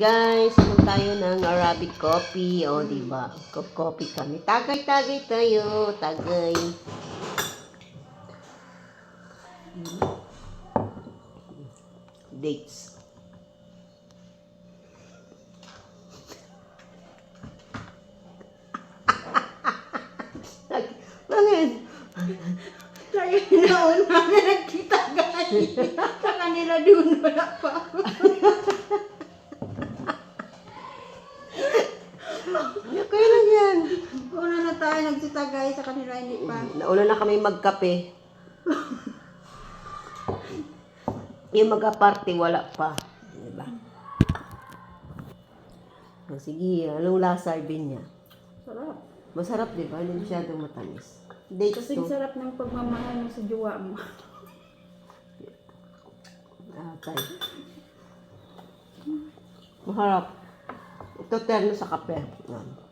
guys, ano tayo ng Arabic coffee. O, di ba? Cup coffee kami. Tagay-tagay tayo. Tagay. Dates. Bakit? Tayo nauna na nagkita guys. Sa kanila doon wala pa ako. Kaya lang yan. Una na tayo nagkita guys sa kanila hindi pa. Nauna na kami magkape. Yung mag-party, wala pa. Diba? O, sige, anong lasa din niya? Sarap. Masarap, di ba? Hindi masyadong matamis. Dates Kasi to. sarap ng pagmamahal mo sa jowa mo. Ah, tayo. Maharap. Terno sa kape. Yan.